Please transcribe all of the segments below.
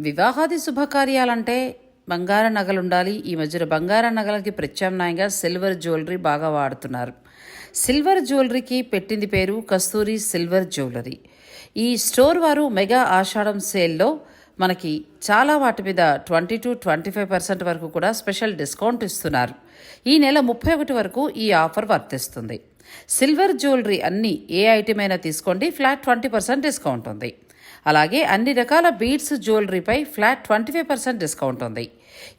వివాహాది శుభకార్యాలంటే బంగార నగలు ఉండాలి ఈ మధ్యన బంగార నగలకి ప్రత్యామ్నాయంగా సిల్వర్ జ్యువెలరీ బాగా వాడుతున్నారు. సిల్వర్ జ్యువెలరీకి పెట్టింది పేరు కస్తూరి సిల్వర్ జ్యువెలరీ. ఈ స్టోర్ వారు మెగా ఆషాఢం సేల్లో మనకి చాలా వాటి మీద twenty two twenty five percent వరకు కూడా స్పెషల్ డిస్కౌంట్ ఇస్తున్నారు. ఈ నెల ముప్పై ఒకటి వరకు ఈ ఆఫర్ వర్తిస్తుంది. సిల్వర్ జ్యువెలరీ అన్ని ఏ ఐటమ్ అయినా తీసుకోండి. ఫ్లాట్ ట్వంటీ పర్సెంట్ డిస్కౌంట్ ఉంది. అలాగే అన్ని రకాల beads జ్యువెలరీపై flat twenty five percent discount ఉంది.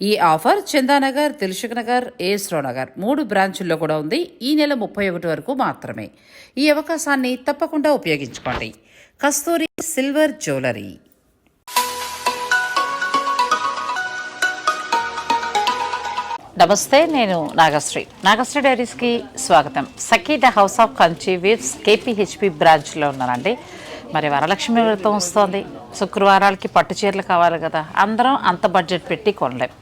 ఈ ఆఫర్ చందానగర్ దిల్సుఖ్ నగర్ ఏస్రో నగర్ మూడు బ్రాంచుల్లో కూడా ఉంది. ఈ నెల ముప్పై ఒకటి వరకు మాత్రమే. ఈ అవకాశాన్ని తప్పకుండా ఉపయోగించుకోండి. Kasturi silver jewellery. నమస్తే నేను నాగశ్రీ. నాగశ్రీ డైరీస్కి స్వాగతం. Sakhi the house of Kanchi weaves KPHB బ్రాంచ్లో ఉన్నానండి. మరి వరలక్ష్మి వ్రతం వస్తుంది. శుక్రవారాలకి పట్టు చీరలు కావాలి కదా. అందరం అంత బడ్జెట్ పెట్టి కొనలేం.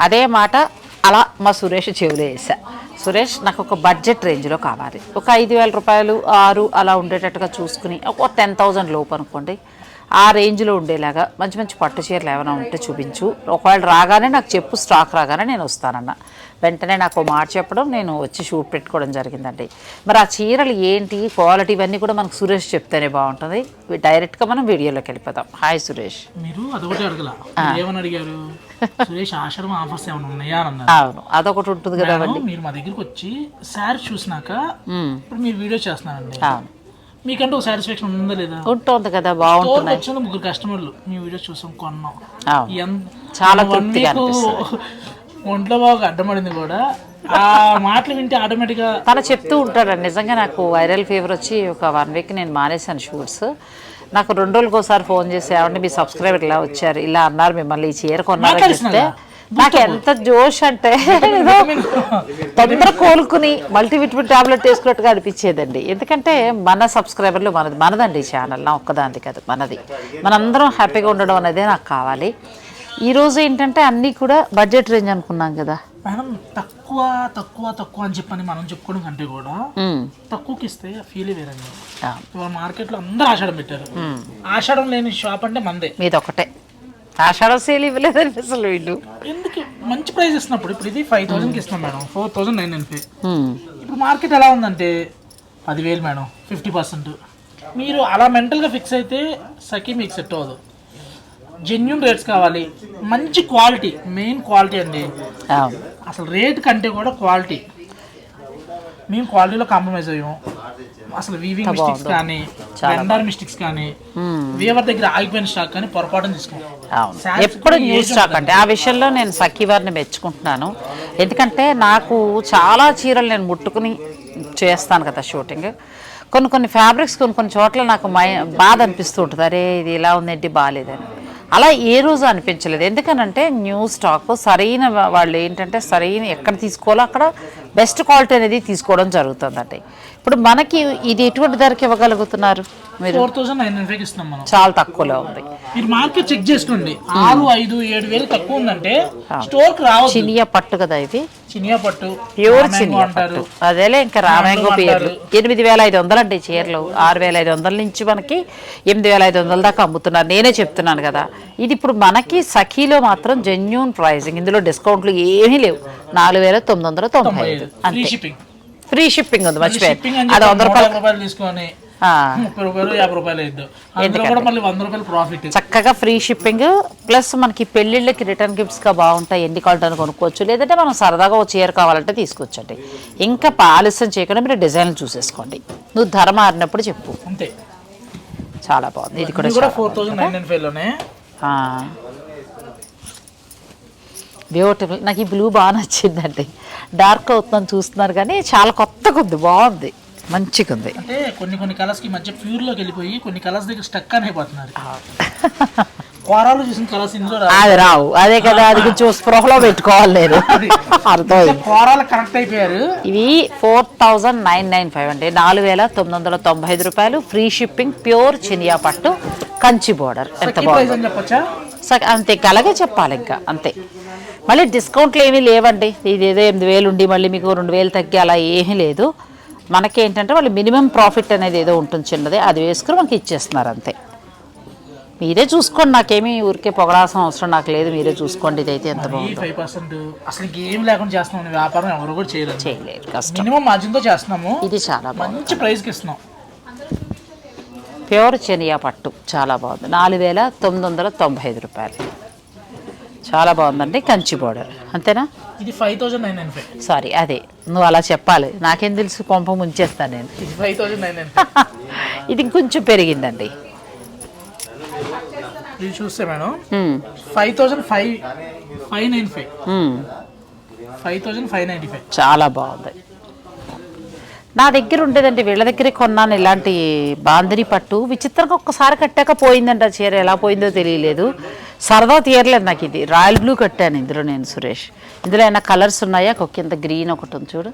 అదే మాట అలా మా సురేష్ చెవులు వేసా సురేష్ నాకు ఒక బడ్జెట్ రేంజ్లో కావాలి. ఒక ఐదు వేల రూపాయలు ఆరు అలా ఉండేటట్టుగా చూసుకుని ఒక టెన్ థౌజండ్ లోపు అనుకోండి. ఆ రేంజ్లో ఉండేలాగా మంచి మంచి పట్టు చీరలు ఏమైనా ఉంటే చూపించు. ఒకవేళ రాగానే నాకు చెప్పు స్టాక్ రాగానే నేను వస్తానన్న. వెంటనే నాకు మాట చెప్పడం నేను వచ్చి షూట్ పెట్టుకోవడం జరిగిందండి. మరి ఆ చీరలు ఏంటి క్వాలిటీ ఇవన్నీ కూడా మనకు సురేష్ చెప్తేనే బాగుంటుంది. డైరెక్ట్గా మనం వీడియోలోకి వెళ్ళిపోతాం హాయ్ సురేష్. మీరు అదొకటి అడగల. ఏమని అడిగారు? సురేష్ ఆశ్రమం ఆఫర్స్ ఏమైనా ఉన్నాయా అవును అదొకటి ఉంటుంది కదా మీరు మా దగ్గరికి వచ్చి శారీ చూసినాక. ఇప్పుడు మీరు వీడియో చేస్తున్నారండి. అవును. మీకంటే ఒక సాటిస్ఫాక్షన్ ఉందా లేదా? ఉంటుంది కదా బాగుంటుంది వచ్చిన ముగ్గురు కస్టమర్లు మీ వీడియో చూసాం కొన్నాం. చాలా ఒంట్లో బాగా అడ్డమడింది కూడా. ఆ మాటలు వింటే ఆటోమేటిక్గా తను చెప్తూ ఉంటాడు నిజంగా నాకు వైరల్ ఫీవర్ వచ్చి ఒక వన్ వీక్ నేను మానేశాను షూట్స్ నాకు రెండు రోజులకు ఒకసారి ఫోన్ చేసి ఏమంటే మీ సబ్స్క్రైబర్ ఇలా వచ్చారు ఇలా అన్నారు మిమ్మల్ని ఈ చీర కొన్నారని చెప్తే నాకు ఎంత జోష్ అంటే ఏదో తొందర కోలుకుని మల్టీవిటమిన్ టాబ్లెట్ వేసుకున్నట్టుగా అనిపించేదండి. ఎందుకంటే మన సబ్స్క్రైబర్లు మనది మనదండి ఈ ఛానల్ నా ఒక్కదాంది కాదు మనది. మనందరం హ్యాపీగా ఉండడం అనేది నాకు కావాలి. ఈ రోజు ఏంటంటే అన్నీ కూడా బడ్జెట్ రేంజ్ అనుకున్నాం కదా. మేడం తక్కువ తక్కువ తక్కువ అని చెప్పని మనం చెప్పుకోవడం కంటే కూడా. తక్కువకి ఇస్తే ఫీల్ వేరండి. ఆ. ఇవాళ మార్కెట్లో అందరూ ఆషాఢం పెట్టారు. ఆషాఢం లేని షాప్ అంటే మందే. మీది ఒకటే. ఆషాఢ సేల్ ఇవ్వలేదని అసలు వీళ్ళు. ఎందుకు? మంచి ప్రైస్ ఇస్తున్నప్పుడు ఇప్పుడు ఇది ఫైవ్ థౌసండ్కి ఇస్తున్నాం madam. Four thousand nine nine five ఇప్పుడు మార్కెట్ ఎలా ఉందంటే పదివేలు మేడం ఫిఫ్టీ పర్సెంట్ మీరు అలా మెంటల్గా ఫిక్స్ అయితే సఖీ మీకు సెట్ అవ్వదు. జెన్యున్ రేట్స్ కావాలి. మంచి క్వాలిటీ మెయిన్ క్వాలిటీ అండి. అసలు రేట్ కంటే కూడా క్వాలిటీ మేము క్వాలిటీలో కాంప్రమైజ్ అయ్యాం అసలు వీవింగ్ మిస్టేక్స్ కానీ వెండర్ మిస్టేక్స్ కానీ వీవర్ దగ్గర ఆగిపోయిన స్టాక్ కానీ పొరపాటున తీసుకున్నాం. ఎప్పుడు న్యూస్ స్టాక్ అంటే ఆ విషయంలో నేను సఖీ వారిని మెచ్చుకుంటున్నాను. ఎందుకంటే నాకు చాలా చీరలు నేను ముట్టుకుని చేస్తాను కదా షూటింగ్ కొన్ని కొన్ని ఫ్యాబ్రిక్స్ కొన్ని కొన్ని చోట్ల నాకు మై బాధ అనిపిస్తూ ఉంటుంది. అరే ఇది ఇలా ఉందేంటి? బాగాలేదని అలా ఏ రోజు అనిపించలేదు. ఎందుకనంటే న్యూ స్టాక్ సరైన వాళ్ళు ఏంటంటే సరైన ఎక్కడ తీసుకోవాలో అక్కడ బెస్ట్ క్వాలిటీ అనేది తీసుకోవడం జరుగుతుందండి. ఇప్పుడు మనకి ఇది ఎటువంటి ధరకి ఇవ్వగలుగుతున్నారు మీరు? ఫోర్ థౌసండ్ నైన్ హండ్రెడ్కి ఇస్తున్నాం మనం. చాలా తక్కువలో ఉంది. మీరు మార్కెట్ చెక్ చేసుకోండి. ఆరు ఐదు ఏడు వేలు తక్కువ ఉందంటే స్టోర్కి రావచ్చు చినియా పట్టు కదా ఇది? చినియా పట్టు ప్యూర్ చినియా పట్టు. అదేలే ఇంకా రామాంగో పేర్లు. ఎనిమిది వేల ఐదు వందలు అండి చీరలు. ఆరు వేల ఐదు వందల నుంచి మనకి ఎనిమిది వేల ఐదు వందల దాకా అమ్ముతున్నారు. నేనే చెప్తున్నాను కదా. ఇది ఇప్పుడు మనకి సఖీలో మాత్రం జెన్యున్ ప్రైజింగ్ ఇందులో డిస్కౌంట్లు ఏమీ లేవు. నాలుగు వేల తొమ్మిది వందల తొంభై ఐదు. అంతే. షిప్పింగ్ ఫ్రీ షిప్పింగ్ ఉంది అని అది వంద రూపాయలు. నూట రూపాయలు తీసుకొని ఆ, ముప్పై రూపాయలు యాభై రూపాయలు ఇద్దు. అందులో కూడా మళ్ళీ వంద రూపాయలు ప్రాఫిట్ చక్కగా ఫ్రీ షిప్పింగ్ ప్లస్ మనకి పెళ్ళిళ్ళకి రిటర్న్ గిఫ్ట్స్గా బాగుంటాయి ఎన్ని కావాలంటే కొనుక్కోవచ్చు లేదంటే మనం సరదాగా ఒక చీర కావాలంటే తీసుకొచ్చండి. ఇంకా ఆలస్యం చేయకుండా మీరు డిజైన్లు చూసేసుకోండి. నువ్వు ధర మారినప్పుడు చెప్పు. అంతే. చాలా బాగుంది. ఇది కూడా ఫోర్ థౌసండ్ నైన్ బ్యూటిఫుల్ నాకు ఈ బ్లూ బాగా నచ్చిందండి. డార్క్ అవుతుందని చూస్తున్నారు కానీ చాలా కొత్తగా ఉంది బాగుంది. మంచిగా ఉంది. అంటే కొన్ని కొన్ని కలర్స్కి మధ్య ప్యూర్లోకి వెళ్ళిపోయి కొన్ని కలర్స్ దగ్గర స్టక్ అయిపోతున్నారు. కోరాలు చూసిన కలర్స్ ఇందులో అది రావు. అదే కదా అది కొంచెం స్పృహలో పెట్టుకోవాలి నేను. అర్థమైంది. కోరాలు కనెక్ట్ అయిపోయారు. ఇవి four thousand nine nine five అండి. నాలుగు వేల తొమ్మిది వందల తొంభై ఐదు రూపాయలు. ఫ్రీ షిప్పింగ్ ప్యూర్ చినియా పట్టు కంచి బోర్డర్ ఎంత బాగుంది. అంతే అలాగే చెప్పాలి ఇంకా అంతే. మళ్ళీ డిస్కౌంట్లు ఏమీ లేవండి. ఇది ఏదో ఎనిమిది వేలు ఉండి మళ్ళీ మీకు రెండు వేలు తగ్గి అలా ఏమీ లేదు. మనకేంటంటే వాళ్ళు మినిమం ప్రాఫిట్ అనేది ఏదో ఉంటుంది చిన్నది అది వేసుకుని మనకి ఇచ్చేస్తున్నారు అంతే. మీరే చూసుకోండి నాకేమీ ఊరికే పొగడాల్సిన అవసరం నాకు లేదు మీరే చూసుకోండి ఇదైతే ఎంత బాగుందో. అసలు ఇంకేం లేకుండా చేస్తున్నాం వ్యాపారం ఎవరు కూడా చేయలేదు. చేయలేరు కష్టం. మినిమం మార్జిన్తో చేస్తున్నాము. ఇది చాలా మంచి ప్రైస్కి ఇస్తున్నాం. ప్యూర్ చెనియా పట్టు చాలా బాగుంది. నాలుగు వేల తొమ్మిది వందల తొంభై ఐదు రూపాయలు. చాలా బాగుందండి కంచి బోర్డర్ అంతేనా? ఇది five thousand nine nine five sorry అదే. నువ్వు అలా చెప్పాలి. నాకేం తెలుసు కొంప ముంచేస్తాను నేను. ఇది ఫైవ్ థౌసండ్ నైన్ నైన్ ఇది ఇంకొంచెం పెరిగిందండి. ఇది చూస్తే madam five thousand five five nine five five thousand five ninety five చాలా బాగుంది. నా దగ్గర ఉండేదండి వీళ్ళ దగ్గరే కొన్నాను ఇలాంటి బాందిని పట్టు. విచిత్రంగా ఒక్కసారి కట్టాక పోయిందంట ఆ చీర. ఎలా పోయిందో తెలియలేదు. సరదా తీయలేదు నాకు ఇది. రాయల్ బ్లూ కట్టాను ఇందులో నేను సురేష్. ఇందులో ఏమైనా కలర్స్ ఉన్నాయా? ఒక కింద గ్రీన్ ఒకటి ఉంది చూడు.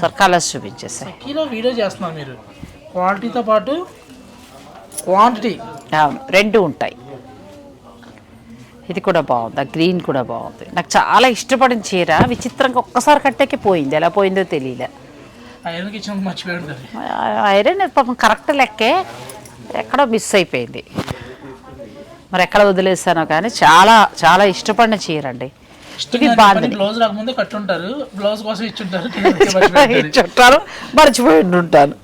Sir colours చూపించేసాయి. వీడియో చేస్తున్నారు మీరు. క్వాలిటీతో పాటు క్వాంటిటీ. అవును రెండు ఉంటాయి. ఇది కూడా బాగుంది. ఆ గ్రీన్ కూడా బాగుంది. నాకు చాలా ఇష్టపడిన చీర. విచిత్రంగా ఒక్కసారి కట్టాకే పోయింది. ఎలా పోయిందో తెలియలే. ఐరన్కి ఇచ్చిన ఐరన్ పాపం కరెక్ట్ లెక్కే. ఎక్కడో మిస్ అయిపోయింది. మరి ఎక్కడ వదిలేసానో కానీ చాలా చాలా ఇష్టపడిన చీర అండి ఇది బాగుంది. బ్లౌజ్ రాకముందే కట్టుంటారు. బ్లౌజ్ కోసం ఇచ్చుంటారు. పెట్టి మర్చిపోయి ఉంటాను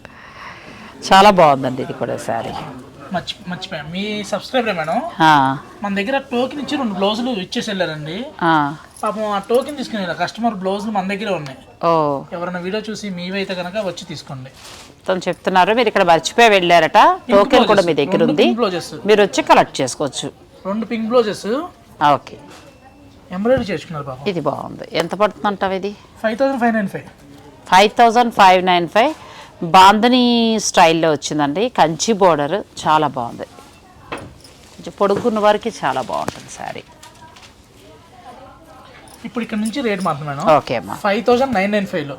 చాలా బాగుందండి ఇది కూడా శారీ. మర్చి మర్చిపోయాం. మీ సబ్స్క్రైబర్ మేడం. మన దగ్గర టోకెన్ ఇచ్చి రెండు బ్లౌజులు ఇచ్చేసి వెళ్ళారండి. పాపం ఆ టోకెన్ తీసుకుని కస్టమర్ బ్లౌజులు మన దగ్గరే ఉన్నాయి. ఓ. ఎవరైనా వీడియో చూసి మీవైతే కనుక వచ్చి తీసుకోండి. తను చెప్తున్నారు మీరు ఇక్కడ మర్చిపోయి వెళ్ళారట. టోకెన్ కూడా మీ దగ్గర ఉంది. బ్లౌజెస్ మీరు వచ్చి కలెక్ట్ చేసుకోవచ్చు. రెండు పింక్ బ్లౌజెస్ ఓకే. ఎంబ్రాయిడరీ చేసుకున్నారు పాపం. ఇది బాగుంది. ఎంత పడుతుందంటావు ఇది? Five thousand five nine five five thousand five nine five bandhani స్టైల్లో వచ్చిందండి. కంచి బోర్డర్ చాలా బాగుంది. కొంచెం పొడుగున్న వారికి చాలా బాగుంటుంది శారీ. ఇప్పుడు ఇక్కడ నుంచి రేట్ మాత్రం మేడం. ఓకే అమ్మా. ఫైవ్ థౌసండ్ నైన్ నైన్ ఫైవ్లో.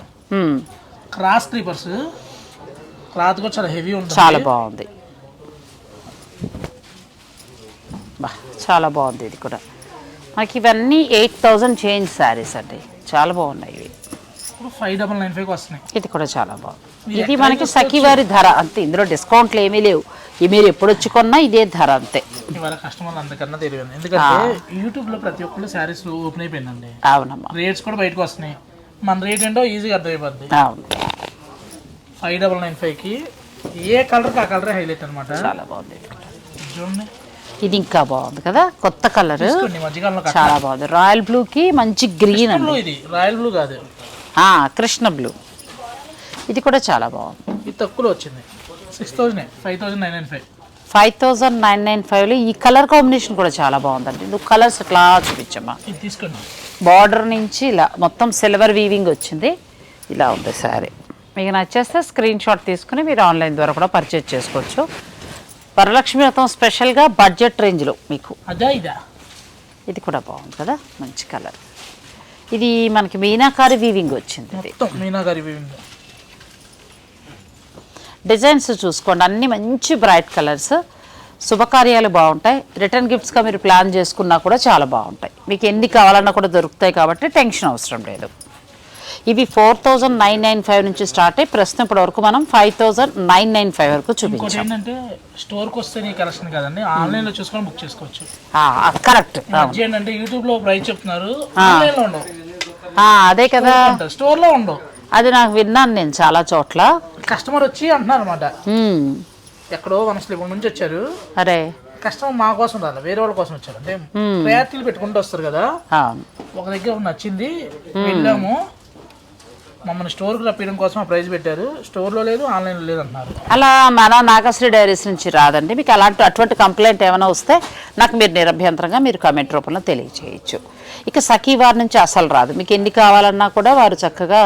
క్రాస్ క్రీపర్స్ క్లాత్ కూడా చాలా హెవీ ఉంటుంది. చాలా బాగుంది. బా చాలా బాగుంది ఇది కూడా. మనకి ఇవన్నీ ఎయిట్ థౌజండ్ చేంజ్ శారీస్ అండి. చాలా బాగున్నాయి ఇవి. ఇప్పుడు ఫైవ్ డబల్ నైన్ ఫైవ్కి వస్తున్నాయి. ఇది కూడా చాలా బాగుంది. ఇది మనకి సఖివారి ధర అంతే. ఇందులో డిస్కౌంట్లు ఏమీ లేవు. మీరు ఎప్పుడు వచ్చి కొన్నా ఇదే ధర అంతే. ఇవాళ కస్టమర్లు అంతకన్నా తెలియదు ఎందుకంటే యూట్యూబ్లో ప్రతి ఒక్కళ్ళు శారీస్ ఓపెన్ అయిపోయిందండి. అవునమ్మా. రేట్స్ కూడా బయటకు వస్తున్నాయి. మన రేట్ ఏంటో ఈజీగా అర్థమైపోద్ది. అవును. ఫైవ్ డబల్ నైన్ ఫైవ్కి ఏ కలర్కి ఆ కలరే హైలైట్ అనమాట చాలా బాగుంది. చూడండి. ఇది ఇంకా బాగుంది కదా? కొత్త కలర్ చాలా బాగుంది. రాయల్ బ్లూకి మంచి గ్రీన్ బ్లూ ఇది. రాయల్ బ్లూ కాదు. కృష్ణ బ్లూ ఇది కూడా చాలా బాగుంది. ఇది తక్కువలో వచ్చింది. Six thousand five thousand nine nine five five thousand nine nine ఫైవ్లో ఈ కలర్ కాంబినేషన్ కూడా చాలా బాగుందండి. నువ్వు కలర్స్ ఇట్లా చూపించమ్మా. ఇది తీసుకోండి. బార్డర్ నుంచి ఇలా మొత్తం సిల్వర్ వీవింగ్ వచ్చింది. ఇలా ఉంది సారీ మీకు నచ్చేస్తే స్క్రీన్ షాట్ తీసుకుని మీరు ఆన్లైన్ ద్వారా కూడా పర్చేజ్ చేసుకోవచ్చు. వరలక్ష్మి వ్రతం స్పెషల్గా బడ్జెట్ రేంజ్లో మీకు. అదా ఇదా? ఇది కూడా బాగుంది కదా? మంచి కలర్ ఇది మనకి మీనాకారి వీవింగ్ వచ్చింది మీనాగారి వివింగ్ డిజైన్స్ చూసుకోండి. అన్ని మంచి బ్రైట్ కలర్స్. శుభకార్యాలు బాగుంటాయి. రిటర్న్ గిఫ్ట్స్గా మీరు ప్లాన్ చేసుకున్నా కూడా చాలా బాగుంటాయి. మీకు ఎన్ని కావాలన్నా కూడా దొరుకుతాయి కాబట్టి టెన్షన్ అవసరం లేదు. ఇవి four thousand nine nine five నుంచి స్టార్ట్ అయ్యి ప్రస్తుతం ఇప్పటి వరకు మనం five thousand nine nine five వరకు చూపించాం. ఏంటంటే స్టోర్కి వస్తే నీ కలెక్షన్ కదండి. ఆన్లైన్లో చూసుకొని బుక్ చేసుకోవచ్చు. కరెక్ట్. ఈ మధ్య ఏంటంటే యూట్యూబ్లో ప్రైస్ చెప్తున్నారు. ఆన్లైన్లో ఉండవు. అదే కదా. స్టోర్లో ఉండవు. అది నాకు విన్నాను నేను చాలా చోట్ల. కస్టమర్ వచ్చి అంటున్నారు అనమాట. ఎక్కడో మన స్లిప్ నుంచి వచ్చారు. అరే. కస్టమర్ మా కోసం రాదు వేరే వాళ్ళ కోసం వచ్చారు. అంటే ప్రయారిటీలు పెట్టుకుంటూ వస్తారు కదా. ఒక దగ్గర నచ్చింది వెళ్ళాము. మమ్మల్ని స్టోర్కి రప్పించడం కోసం ఆ ప్రైస్ పెట్టారు. స్టోర్లో లేదు ఆన్లైన్లో లేదు అంటున్నారు. అలా మన నాగశ్రీ డైరీస్ నుంచి రాదండి. మీకు అలాంటి అటువంటి కంప్లైంట్ ఏమైనా వస్తే నాకు మీరు నిరభ్యంతరంగా మీరు కామెంట్ రూపంలో తెలియచేయచ్చు ఇక సఖీ వారి నుంచి అసలు రాదు. మీకు ఎన్ని కావాలన్నా కూడా వారు చక్కగా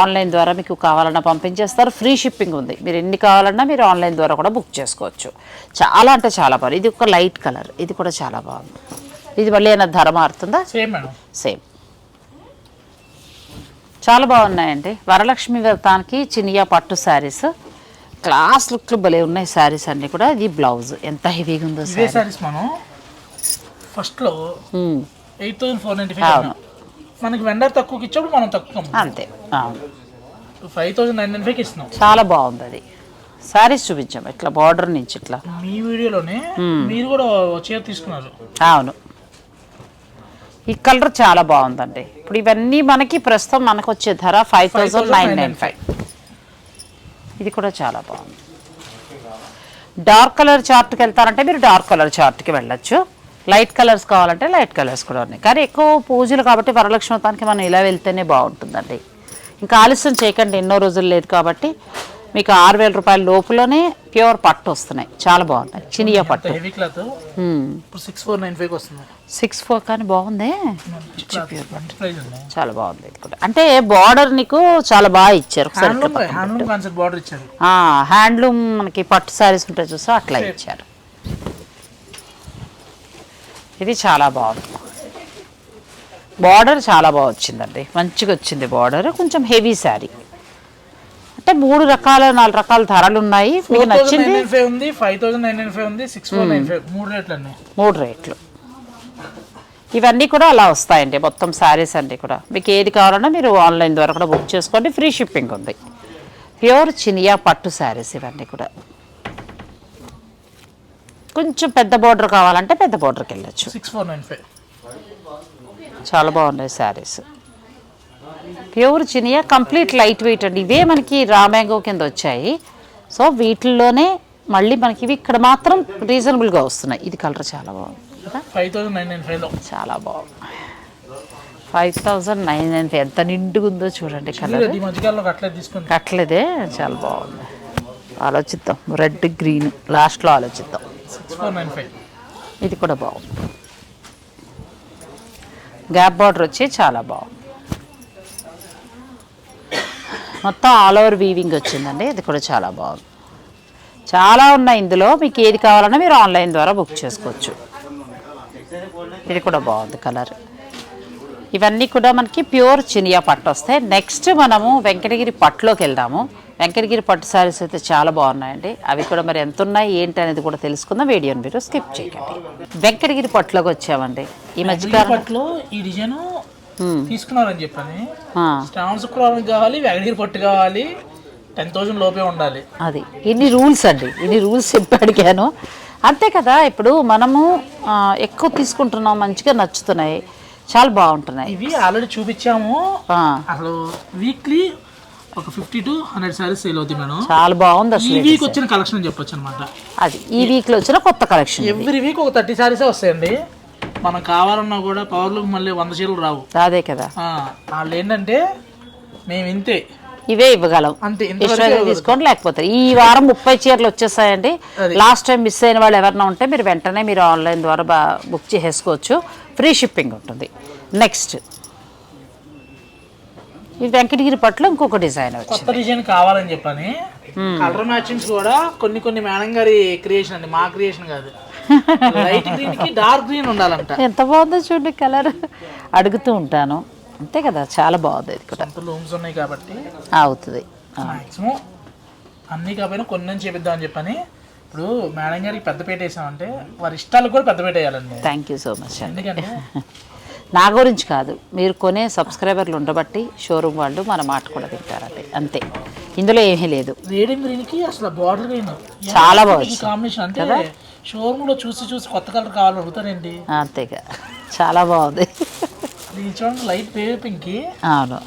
ఆన్లైన్ ద్వారా మీకు కావాలన్నా పంపించేస్తారు. ఫ్రీ షిప్పింగ్ ఉంది. మీరు ఎన్ని కావాలన్నా మీరు ఆన్లైన్ ద్వారా కూడా బుక్ చేసుకోవచ్చు. చాలా అంటే చాలా బాగుంది. ఇది ఒక లైట్ కలర్. ఇది కూడా చాలా బాగుంది. ఇది మళ్ళీ ఏమైనా ధర మారుతుందా? సేమ్ సేమ్ చాలా బాగున్నాయండి. వరలక్ష్మి వ్రతానికి చినియా పట్టు శారీస్. క్లాస్ లుక్లు భలే ఉన్నాయి శారీస్ అన్నీ కూడా. ఇది బ్లౌజ్. ఎంత హెవీగా ఉందో ఇవే శారీ. సారీస్ మనం ఫస్ట్లో eight thousand four ninety five. మనకి వెండర్ తక్కువకి ఇచ్చినప్పుడు మనం తక్కువ అంతే. ఫైవ్ థౌసండ్ నైన్ నైన్ ఫైవ్కి ఇస్తున్నాం. చాలా బాగుంది అది శారీస్ చూపించాం ఇట్లా బార్డర్ నుంచి ఇట్లా. మీ వీడియోలోనే మీరు కూడా చీర తీసుకున్నారు. అవును. ఈ కలర్ చాలా బాగుందండి. ఇప్పుడు ఇవన్నీ మనకి ప్రస్తుతం మనకు వచ్చే ధర five thousand nine nine five. ఇది కూడా చాలా బాగుంది. డార్క్ కలర్ చార్ట్కి వెళ్తారంటే మీరు డార్క్ కలర్ చార్ట్కి వెళ్ళొచ్చు. లైట్ కలర్స్ కావాలంటే లైట్ కలర్స్ కూడా ఉన్నాయి. కానీ ఎక్కువ పూజలు కాబట్టి వరలక్ష్మి వ్రతానికి మనం ఇలా వెళ్తేనే బాగుంటుందండి. ఇంకా ఆలస్యం చేయకండి ఎన్నో రోజులు లేదు కాబట్టి మీకు ఆరు వేల రూపాయల లోపులోనే ప్యూర్ పట్టు వస్తున్నాయి. చాలా బాగున్నాయి చినియా పట్టు. సిక్స్ ఫోర్ నైన్ ఫైవ్ వస్తుంది. సిక్స్ ఫోర్ కానీ బాగుంది? ప్రైస్ ఉంది. చాలా బాగుంది ఇది కూడా. అంటే బార్డర్ నీకు చాలా బాగా ఇచ్చారు హ్యాండ్లూమ్ మనకి పట్టు శారీస్ ఉంటాయి చూసా అట్లా ఇచ్చారు. ఇది చాలా బాగుంది. బార్డర్ చాలా బాగా వచ్చిందండి. మంచిగా వచ్చింది బార్డర్. కొంచెం హెవీ శారీ. అంటే మూడు రకాల నాలుగు రకాల ధరలు ఉన్నాయి. మీకు నచ్చింది? ఫైవ్ ఉంది five thousand nine nine five ఉంది సిక్స్ ఫోర్ నైన్ ఫైవ్ మూడు రేట్లు అన్నీ. మూడు రేట్లు. ఇవన్నీ కూడా అలా వస్తాయండి. మొత్తం శారీస్ అన్నీ కూడా. మీకు ఏది కావాలన్నా మీరు ఆన్లైన్ ద్వారా కూడా బుక్ చేసుకోండి. ఫ్రీ షిప్పింగ్ ఉంది. ప్యూర్ చినియా పట్టు శారీస్ ఇవన్నీ కూడా. కొంచెం పెద్ద బోర్డర్ కావాలంటే పెద్ద బోర్డర్కి వెళ్ళొచ్చు. సిక్స్ ఫోర్ నైన్ ఫైవ్ చాలా బాగున్నాయి saris. Pure Chiniya complete light weight అండి. ఇవే మనకి రామ్యాంగో కింద వచ్చాయి. సో వీటిల్లోనే మళ్ళీ మనకి ఇవి ఇక్కడ మాత్రం రీజనబుల్గా వస్తున్నాయి. ఇది కలర్ చాలా బాగుంది. ఫైవ్ చాలా బాగుంది. ఫైవ్ థౌజండ్ నైన్ నైన్ ఎంత నిండుగా ఉందో చూడండి కలర్. కట్టలేదే చాలా బాగుంది. ఆలోచిద్దాం. Red green. లాస్ట్లో ఆలోచిద్దాం. సిక్స్ ఫోర్ నైన్ ఫైవ్ ఇది కూడా బాగుంది. గ్యాప్ బార్డర్ వచ్చి చాలా బాగుంది. మొత్తం ఆల్ ఓవర్ వీవింగ్ వచ్చిందండి. ఇది కూడా చాలా బాగుంది. చాలా ఉన్నాయి ఇందులో. మీకు ఏది కావాలన్నా మీరు ఆన్లైన్ ద్వారా బుక్ చేసుకోవచ్చు. ఇది కూడా బాగుంది కలర్ ఇవన్నీ కూడా మనకి ప్యూర్ చినియా పట్టు వస్తాయి. నెక్స్ట్ మనము వెంకటగిరి పట్టులోకి వెళ్దాము. వెంకటగిరి పట్టు శారీస్ అయితే చాలా బాగున్నాయండి. అవి కూడా మరి ఎంత ఉన్నాయి ఏంటి అనేది కూడా తెలుసుకుందాం. వీడియోని మీరు స్కిప్ చేయకండి. వెంకటగిరి పట్టులోకి వచ్చామండి. ఈ మధ్యకాలం పట్టులో ఈ డిజైన్ తీసుకున్నారని చెప్పని. శ్రావణ శుక్రవారం కావాలి వెగడగిరి పట్టు కావాలి. టెన్ థౌసండ్ లోపే ఉండాలి. అది. ఇన్ని రూల్స్ అండి. ఇన్ని రూల్స్ చెప్పి అడిగాను. అంతే కదా ఇప్పుడు మనము ఎక్కువ తీసుకుంటున్నాం మంచిగా నచ్చుతున్నాయి. చాలా బాగుంటున్నాయి. ఇవి ఆల్రెడీ చూపించాము. అసలు వీక్లీ ఒక fifty to hundred saris sale అవుతాయి మేడం. చాలా బాగుంది ఈ అసలు వీక్ వచ్చిన కలెక్షన్ చెప్పొచ్చు అనమాట అది ఈ వీక్లో వచ్చిన కొత్త కలెక్షన్ ఎవ్రీ వీక్ ఒక థర్టీ సారీసే వస్తాయండి. మనం కావాలన్నా కూడా పవర్లకు మళ్ళీ వంద చీరలు రావు. అదే కదా. వాళ్ళు ఏంటంటే మేము ఇంతే. ఇవే ఇవ్వగలం. అంతే తీసుకోండి లేకపోతే ఈ వారం ముప్పై చీరలు వచ్చేసాయండి. లాస్ట్ టైం మిస్ అయిన వాళ్ళు ఎవరైనా ఉంటే మీరు వెంటనే మీరు ఆన్లైన్ ద్వారా బా బుక్ చేసేసుకోవచ్చు. ఫ్రీ షిప్పింగ్ ఉంటుంది. నెక్స్ట్ ఈ వెంకటగిరి పట్ల ఇంకొక డిజైన్ వచ్చింది. కొత్త డిజైన్ కావాలని చెప్పని కలర్ మ్యాచింగ్స్ కూడా కొన్ని కొన్ని మేడం గారి క్రియేషన్ అండి మా క్రియేషన్ కాదు. లైట్ గ్రీన్కి డార్క్ గ్రీన్ ఉండాలంట. ఎంత బాగుందో చూడండి కలర్. అడుగుతూ ఉంటాను. అంతే కదా చాలా బాగుంది ఇది కూడా. అంత లూమ్స్ ఉన్నాయి కాబట్టి అవుతుంది. మాక్సిమం అన్ని కాకపోయినా కొన్ని చేపిద్దాం అని చెప్పని ఇప్పుడు మేడం గారికి పెద్దపేట వేసామంటే వారి ఇష్టాలకు కూడా పెద్దపేట వేయాలండి థ్యాంక్ యూ సో మచ్ అండి. ఎందుకంటే నా గురించి కాదు. మీరు కొనే సబ్స్క్రైబర్లు ఉండబట్టి షోరూమ్ వాళ్ళు మన మాట కూడా వింటారండి. అంతే. ఇందులో ఏమీ లేదు. అసలు బార్డర్ గ్రీన్ చాలా బాగా ఈ కాంబినేషన్లో చూసి చూసి కొత్త కలర్ కావాలని అడుగుతారండి అంతేగా. చాలా బాగుంది. ఇది చూడండి లైట్ బేబీ అవును.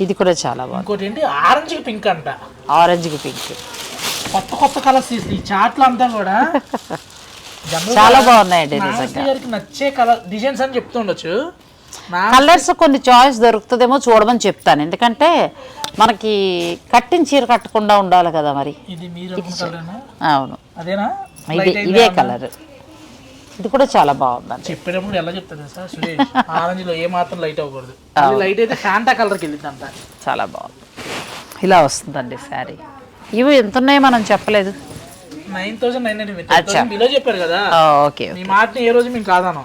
ఇది కూడా చాలా బాగుంది. ఇంకోటి ఏంటి ఆరెంజ్ పింక్ అంట. ఆరెంజ్కి పింక్ కొత్త కొత్త కలర్స్ ఈ చాట్లు అంతా కూడా చాలా బాగున్నాయండి గారికి నచ్చే కలర్ డిజైన్స్ అని చెప్తూ ఉండొచ్చు. నా కలర్స్ కొన్ని చాయిస్ దొరుకుతుందేమో చూడమని చెప్తాను. ఎందుకంటే మనకి కట్టిన చీర కట్టకుండా ఉండాలి కదా మరి. అవును. ఇది కలర్ ఇది కూడా చాలా బాగుందండి. చెప్పేటప్పుడు ఎలా చెప్తారు సార్ సురేష్ ఆరెంజ్లో ఏ మాత్రం లైట్ అవ్వకూడదు. లైట్ అయితే ఫ్యాంటా కలర్కి వెళ్ళింది అంట చాలా బాగుంది. ఇలా వస్తుందండి శారీ. ఇవి ఎంత ఉన్నాయో మనం చెప్పలేదు. Nine thousand nine hundred below చెప్పారు కదా. ఓకే మీ మాటని ఏ రోజు మేము కాదాను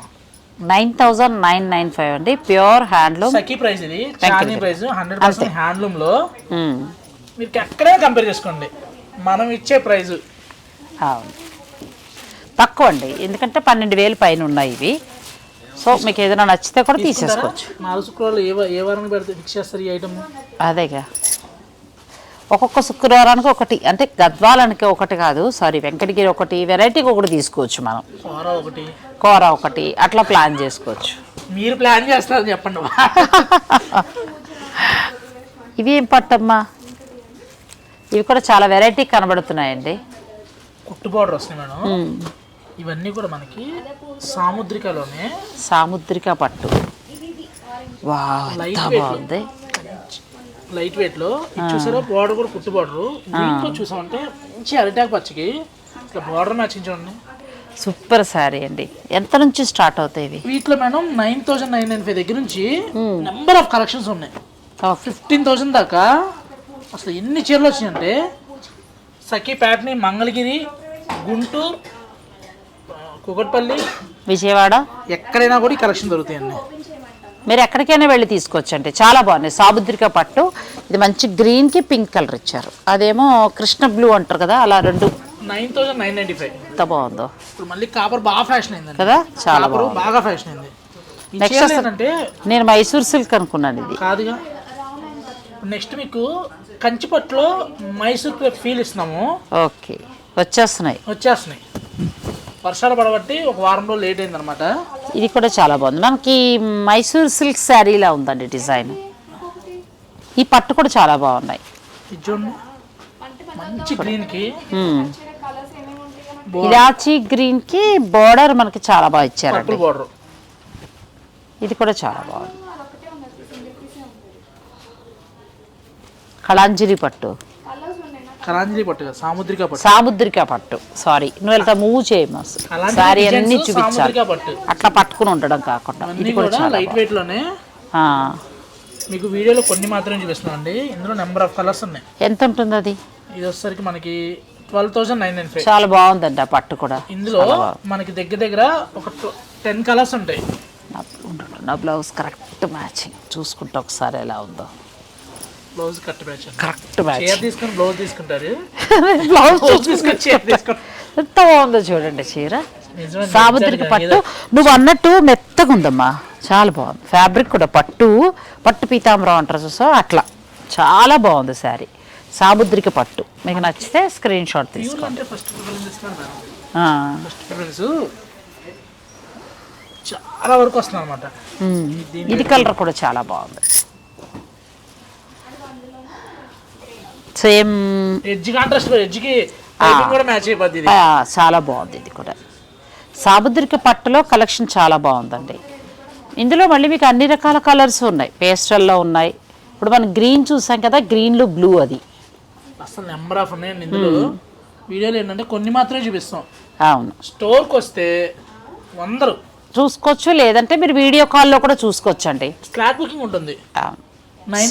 nine thousand nine nine five అండి. Pure handloom. సఖీ ప్రైస్ ఇది. చార్నీ ప్రైస్ హండ్రెడ్ పర్సెంట్ హ్యాండ్లూమ్లో మీరు ఎక్కడే కంపేర్ చేసుకోండి. మనం ఇచ్చే ప్రైస్. అవును. తక్కువ అండి. ఎందుకంటే పన్నెండు వేలు పైన ఉన్నాయి ఇవి. సో మీకు ఏదైనా నచ్చితే కూడా తీసేసుకోవచ్చు. నాలుగు శుక్రవారాలు ఏ ఏ వారానికి పెడితే ఫిక్స్ చేస్తారు ఈ ఐటమ్ అదేగా. ఒక్కొక్క శుక్రవారానికి ఒకటి అంటే గద్వాలానికి ఒకటి కాదు సారీ వెంకటగిరి ఒకటి వెరైటీకి ఒకటి తీసుకోవచ్చు మనం. కూర ఒకటి. కూర ఒకటి అట్లా ప్లాన్ చేసుకోవచ్చు. మీరు ప్లాన్ చేస్తారు చెప్పండి. ఇవి ఏం పట్టమ్మా? ఇవి కూడా చాలా వెరైటీ కనబడుతున్నాయండి. కుట్టు బార్డర్ వస్తుంది మేడం. ఇవన్నీ కూడా మనకి సాముద్రికలోనే సాముద్రిక పట్టు. వా. బాగుంది. లైట్ వెయిట్లో. చూసారా? బార్డర్ కూడా కుట్టు బార్డర్. దీంట్లో చూసామంటే మంచి అరిటాక్ పచ్చకి. ఇట్లా బార్డర్ మ్యాచింగ్ చూడండి. సూపర్ శారీ అండి. ఎంత నుంచి స్టార్ట్ అవుతాయి ఇవి? వీటిలో madam nine thousand nine nine five దగ్గర నుంచి నెంబర్ ఆఫ్ కలెక్షన్స్ ఉన్నాయి. ఫిఫ్టీన్ థౌసండ్ దాకా అసలు ఎన్ని చీరలు వచ్చినాయంటే సఖీపేటని మంగళగిరి గుంటూరు కుకట్పల్లి విజయవాడ? ఎక్కడైనా కూడా ఈ కలెక్షన్ దొరుకుతాయండి. మీరు ఎక్కడికైనా వెళ్ళి తీసుకోవచ్చండి. చాలా బాగున్నాయి. సాముద్రిక పట్టు. ఇది మంచి గ్రీన్కి పింక్ కలర్ ఇచ్చారు. అదేమో కృష్ణ బ్లూ అంటారు కదా అలా రెండు nine thousand nine ninety five ఎంత బాగుందో. ఇప్పుడు మళ్ళీ కాపర్ బాగా ఫ్యాషన్ అయిందండి. కదా? చాలా బాగుంది. బాగా ఫ్యాషన్ అయింది. ఏంటంటే నేను మైసూర్ సిల్క్ అనుకున్నాను ఇది. కాదుగా. నెక్స్ట్ మీకు కంచిపట్టులో మైసూర్ ఫీల్ ఇస్తున్నాము. ఓకే వచ్చేస్తున్నాయి. వచ్చేస్తున్నాయి. వర్షాలు పడబట్టి ఒక వారం రోజులు లేట్ అయింది అనమాట ఇది కూడా చాలా బాగుంది. మనకి మైసూర్ సిల్క్ శారీలా ఉందండి డిజైన్. ఈ పట్టు కూడా చాలా బాగున్నాయి. మంచి. ఇలాచీ గ్రీన్కి బోర్డర్ మనకి చాలా బాగా ఇచ్చారండి. ఇది కూడా చాలా బాగుంది. కళాంజలి పట్టు. కలాంజలి పట్టు కదా సాముద్రిక పట్టు. సాముద్రిక పట్టు. సారీ నువ్వు వెళ్తా మూవ్ చేయము సారీ అన్ని చూపించాలి. అట్లా పట్టుకుని ఉండడం కాకుండా. ఇది కూడా లైట్ వెయిట్లోనే. మీకు వీడియోలో కొన్ని మాత్రమే చూపిస్తున్నాం అండి. ఇందులో నెంబర్ ఆఫ్ కలర్స్ ఉన్నాయి. ఎంత ఉంటుంది అది? ఇది వచ్చేసరికి మనకి twelve thousand nine nine five చాలా బాగుందండి ఆ పట్టు కూడా. ఇందులో మనకి దగ్గర దగ్గర ఒక టెన్ కలర్స్ ఉంటాయి. నా బ్లౌజ్ కరెక్ట్ మ్యాచింగ్ చూసుకుంటా ఒకసారి ఎలా ఉందో. Blouse cut match correct match. చీర తీసుకొని బ్లౌజ్ తీసుకుంటారు. బ్లౌజ్ తీసుకొని చీర తీసుకుంటారు ఎంత బాగుందో చూడండి చీర. సాముద్రిక పట్టు. నువ్వు అన్నట్టు మెత్తగా ఉందమ్మా. చాలా బాగుంది. ఫ్యాబ్రిక్ కూడా పట్టు. పట్టు పీతాంబరం అంటారు చూసా అట్లా. చాలా బాగుంది శారీ. సాముద్రిక పట్టు. మీకు నచ్చితే స్క్రీన్ షాట్ ప్యూర్ తీసుకో అంటే ఫస్ట్ ప్రిఫరెన్స్ ఇస్తున్నాను మేడం? ఆ, ఫస్ట్ ప్రిఫరెన్స్ చాలా వరకు వస్తుంది అనమాట. ఇది కలర్ కూడా చాలా బాగుంది. సేమ్ ఎడ్జ్ కాంట్రాస్ట్ ఎడ్జ్కి కూడా మ్యాచ్ అయిపోద్ది ఇది. చాలా బాగుంది ఇది కూడా. సాముద్రిక పట్టులో కలెక్షన్ చాలా బాగుందండి. ఇందులో మళ్ళీ మీకు అన్ని రకాల కలర్స్ ఉన్నాయి. పేస్టల్లో ఉన్నాయి. ఇప్పుడు మనం గ్రీన్ చూసాం కదా గ్రీన్లో బ్లూ అది. అసలు నెంబర్ ఆఫ్ ఉన్నాయండి ఇందులో. వీడియోలు ఏంటంటే కొన్ని మాత్రమే చూపిస్తాం. అవును. స్టోర్కి వస్తే వందరు చూసుకోవచ్చు లేదంటే మీరు వీడియో కాల్లో కూడా చూసుకోవచ్చు అండి స్లాట్ బుకింగ్ ఉంటుంది. అవును.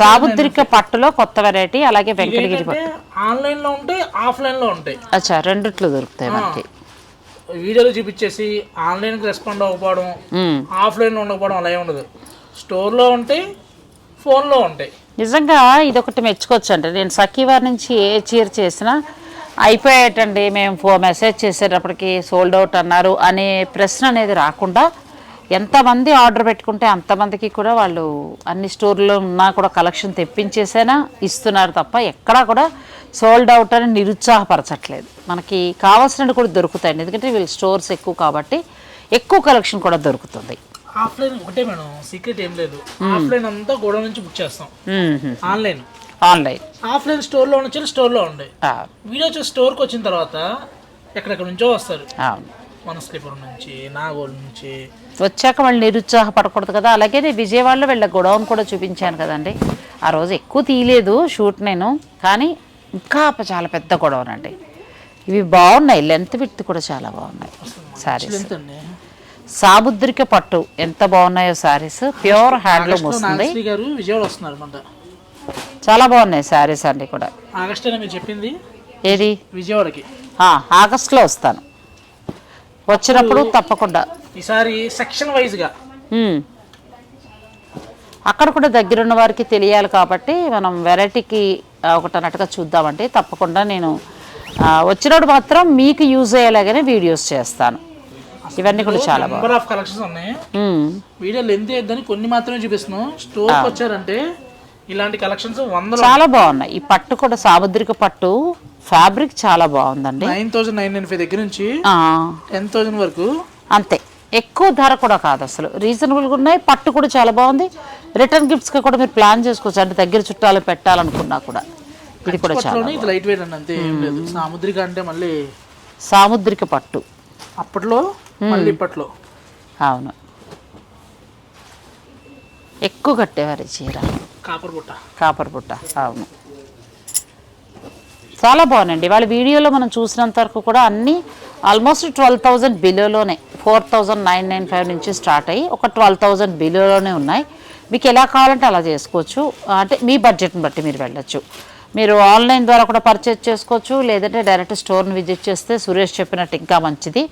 సాముద్రిక పట్టులో కొత్త వెరైటీ అలాగే వెంకటగిరి పట్టు. ఆన్లైన్లో ఉంటాయి ఆఫ్లైన్లో ఉంటాయి. అచ్చా రెండిట్లో దొరుకుతాయి మనకి వీడియోలో చూపించేసి ఆన్లైన్కి రెస్పాండ్ అవ్వకపోవడం. ఆఫ్లైన్లో ఉండకపోవడం అలా ఉండదు. స్టోర్లో ఉంటాయి ఫోన్లో ఉంటాయి. నిజంగా ఇదొకటి మెచ్చుకోవచ్చు అండి నేను సఖీవారి నుంచి ఏ చీర చేసినా అయిపోయేటండి. మేము ఫో మెసేజ్ చేసేటప్పటికి సోల్డ్ అవుట్ అన్నారు అనే ప్రశ్న అనేది రాకుండా ఎంతమంది ఆర్డర్ పెట్టుకుంటే అంతమందికి కూడా వాళ్ళు అన్ని స్టోర్లో ఉన్నా కూడా కలెక్షన్ తెప్పించేసైనా ఇస్తున్నారు తప్ప ఎక్కడా కూడా సోల్డ్ అవుట్ అని నిరుత్సాహపరచట్లేదు. మనకి కావాల్సినవి కూడా దొరుకుతాయండి ఎందుకంటే వీళ్ళు స్టోర్స్ ఎక్కువ కాబట్టి ఎక్కువ కలెక్షన్ కూడా దొరుకుతుంది. ఆఫ్లైన్ ఒకటే మేడం సీక్రెట్ ఏం లేదు. ఆఫ్లైన్ అంతా గోడౌన్ నుంచి బుక్ చేస్తాం. ఆన్లైన్. ఆన్లైన్. ఆఫ్లైన్ స్టోర్లో నుంచి స్టోర్లో ఆ, వీడియో వచ్చి స్టోర్కి వచ్చిన తర్వాత ఎక్కడెక్కడ నుంచో వస్తారు. అవును మన స్లీపర్ నుంచి నాగోల్ నుంచి. వచ్చాక వాళ్ళు నిరుత్సాహపడకూడదు కదా. అలాగే నేను విజయవాడలో వీళ్ళ గొడవను కూడా చూపించాను కదండి. ఆ రోజు ఎక్కువ తీయలేదు షూట్ నేను కానీ ఇంకా చాలా పెద్ద గొడవనండి ఇవి బాగున్నాయి. లెంత్ విత్ కూడా చాలా బాగున్నాయి. అండి. సాముద్రిక పట్టు. ఎంత బాగున్నాయో శారీస్ ప్యూర్ హ్యాండ్లూమ్ వస్తుంది. నాగశ్రీ గారు విజయవాడ వస్తున్నారు అనమాట చాలా బాగున్నాయి శారీస్ అన్నీ కూడా. ఆగస్ట్ చెప్పింది ఏది? విజయవాడకి. ఆగస్టులో వస్తాను. వచ్చినప్పుడు తప్పకుండా. ఈసారి సెక్షన్ వైజ్గా. అక్కడ కూడా దగ్గరున్న వారికి తెలియాలి కాబట్టి మనం వెరైటీకి ఒకటి అన్నట్టుగా చూద్దామంటే తప్పకుండా నేను వచ్చినప్పుడు మాత్రం మీకు యూజ్ అయ్యేలాగానే వీడియోస్ చేస్తాను. ఇవన్నీ కూడా చాలా నెంబర్ ఆఫ్ కలెక్షన్స్ ఉన్నాయి. వీడియో లెంత్ కొన్ని మాత్రమే చూపిస్తున్నాం. స్టోర్కి వచ్చారంటే ఇలాంటి కలెక్షన్స్ వందలు చాలా బాగున్నాయి. ఈ పట్టు కూడా సాముద్రిక పట్టు. ఫ్యాబ్రిక్ చాలా బాగుందండి. Nine thousand nine nine five దగ్గర నుంచి టెన్ థౌసండ్ వరకు. అంతే. ఎక్కువ ధర కూడా కాదు అసలు. రీజనబుల్గా ఉన్నాయి. పట్టు కూడా చాలా బాగుంది. రిటర్న్ గిఫ్ట్స్గా కూడా మీరు ప్లాన్ చేసుకోవచ్చు. అంటే దగ్గర చుట్టాలు పెట్టాలనుకున్నా కూడా. ఇది కూడా చాలా ఇది లైట్ వెయిట్ అండి అంతే ఏం లేదు. సాముద్రిక అంటే మళ్ళీ సాముద్రిక పట్టు. అప్పట్లో మళ్ళీ ఇప్పట్లో. అవును. ఎక్కువ కట్టేవారు చీర. కాపర్ బుట్ట. కాపర్ బుట్ట అవును. చాలా బాగున్నాయండి వాళ్ళ వీడియోలో మనం చూసినంత వరకు కూడా అన్నీ almost twelve thousand బిలోలోనే four thousand nine nine five నుంచి స్టార్ట్ అయ్యి ఒక ట్వెల్వ్ థౌజండ్ బిలోలోనే ఉన్నాయి. మీకు ఎలా కావాలంటే అలా చేసుకోవచ్చు. అంటే మీ బడ్జెట్ని బట్టి మీరు వెళ్ళొచ్చు. మీరు ఆన్లైన్ ద్వారా కూడా పర్చేజ్ చేసుకోవచ్చు లేదంటే డైరెక్ట్ స్టోర్ని విజిట్ చేస్తే సురేష్ చెప్పినట్టు ఇంకా మంచిది.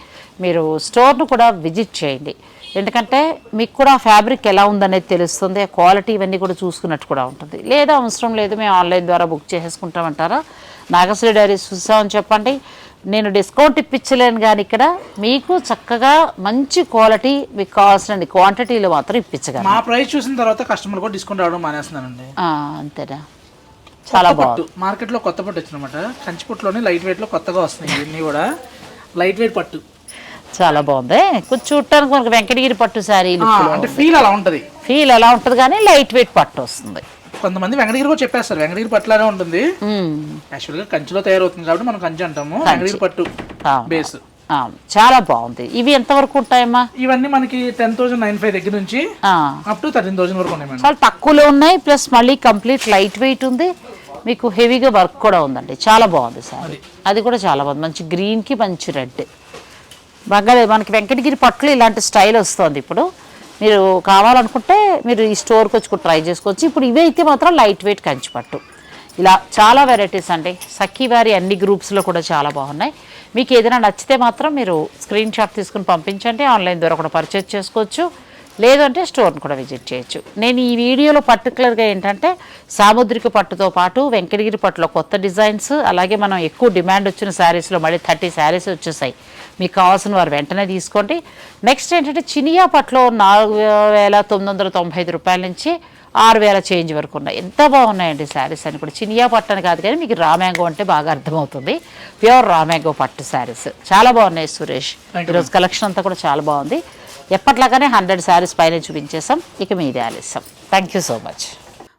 మీరు స్టోర్ను కూడా విజిట్ చేయండి. ఎందుకంటే మీకు కూడా ఫ్యాబ్రిక్ ఎలా ఉందనేది తెలుస్తుంది క్వాలిటీ ఇవన్నీ కూడా చూసుకున్నట్టు కూడా ఉంటుంది. లేదా అవసరం లేదు మేము ఆన్లైన్ ద్వారా బుక్ చేసేసుకుంటామంటారా? నాగశ్రీ డైరీస్ చూసామని చెప్పండి. నేను డిస్కౌంట్ ఇప్పించలేను కానీ ఇక్కడ మీకు చక్కగా మంచి క్వాలిటీ మీకు కావాల్సిన క్వాంటిటీలో మాత్రం ఇప్పించగలను. మా ప్రైస్ చూసిన తర్వాత కస్టమర్ కూడా డిస్కౌంట్ రావడం మానేస్తున్నానండి. అంతేనా? చాలా బాగుంది. పట్టు మార్కెట్లో కొత్త పట్టు వచ్చినమాట కంచిపట్టులోనే లైట్ వెయిట్లో కొత్తగా వస్తున్నాయి ఇవన్నీ కూడా. లైట్ వెయిట్ పట్టు. చాలా బాగుంది. కొంచెం చూడటానికి మనకు వెంకటగిరి పట్టు శారీ ఆ, అంటే ఫీల్ అలా ఉంటది. ఫీల్ ఎలా ఉంటుంది కానీ లైట్ వెయిట్ పట్టు వస్తుంది. కొంతమంది వెంకటగిరి కూడా చెప్పేస్తారు. వెంకటగిరి పట్టులానే ఉంటుంది. యాక్చువల్గా కంచిలో తయారవుతుంది కాబట్టి మనం కంచి అంటాము. వెంకటగిరి పట్టు. బేస్. చాలా బాగుంది. ఇవి ఎంతవరకు ఉంటాయమ్మా? ఇవన్నీ మనకి టెన్ థౌసండ్ నైన్ ఫైవ్ దగ్గర నుంచి అప్ టు థర్టీన్ థౌసండ్ వరకు ఉన్నాయి చాలా తక్కువలో ఉన్నాయి. ప్లస్ మళ్ళీ కంప్లీట్ లైట్ వెయిట్ ఉంది. మీకు హెవీగా వర్క్ కూడా ఉందండి. చాలా బాగుంది సార్ అది. కూడా చాలా బాగుంది. మంచి గ్రీన్కి మంచి రెడ్ బాగా మనకి వెంకటగిరి పట్లు ఇలాంటి స్టైల్ వస్తుంది ఇప్పుడు. మీరు కావాలనుకుంటే మీరు ఈ స్టోర్కి వచ్చి కూడా ట్రై చేసుకోవచ్చు. ఇప్పుడు ఇవి అయితే మాత్రం లైట్ వెయిట్ కంచి పట్టు. ఇలా చాలా వెరైటీస్ అండి. సఖీ వారి అన్ని గ్రూప్స్లో కూడా చాలా బాగున్నాయి. మీకు ఏదైనా నచ్చితే మాత్రం మీరు స్క్రీన్ షాట్ తీసుకుని పంపించండి. ఆన్లైన్ ద్వారా కూడా పర్చేజ్ చేసుకోవచ్చు. లేదంటే స్టోర్ని కూడా విజిట్ చేయొచ్చు. నేను ఈ వీడియోలో పర్టికులర్గా ఏంటంటే సాముద్రిక పట్టుతో పాటు వెంకటగిరి పట్టులో కొత్త డిజైన్స్ అలాగే మనం ఎక్కువ డిమాండ్ వచ్చిన శారీస్లో మళ్ళీ థర్టీ శారీస్ వచ్చేసాయి. మీకు కావాల్సిన వారు వెంటనే తీసుకోండి. నెక్స్ట్ ఏంటంటే చినియా పట్టులో నాలుగు వేల తొమ్మిది వందల తొంభై ఐదు రూపాయల నుంచి ఆరు వేల చేంజ్ వరకు ఉన్నాయి. ఎంత బాగున్నాయండి శారీస్ అని కూడా. చినియా పట్టు అని కాదు కానీ మీకు రామ్యాంగో అంటే బాగా అర్థమవుతుంది. ప్యూర్ రామ్యాంగో పట్టు శారీస్. చాలా బాగున్నాయి సురేష్. ఈరోజు కలెక్షన్ అంతా కూడా చాలా బాగుంది. ఎప్పట్లాగానే హండ్రెడ్ శారీస్ పైన చూపించేసాం ఇక మీదే ఆలస్యం. Thank you so much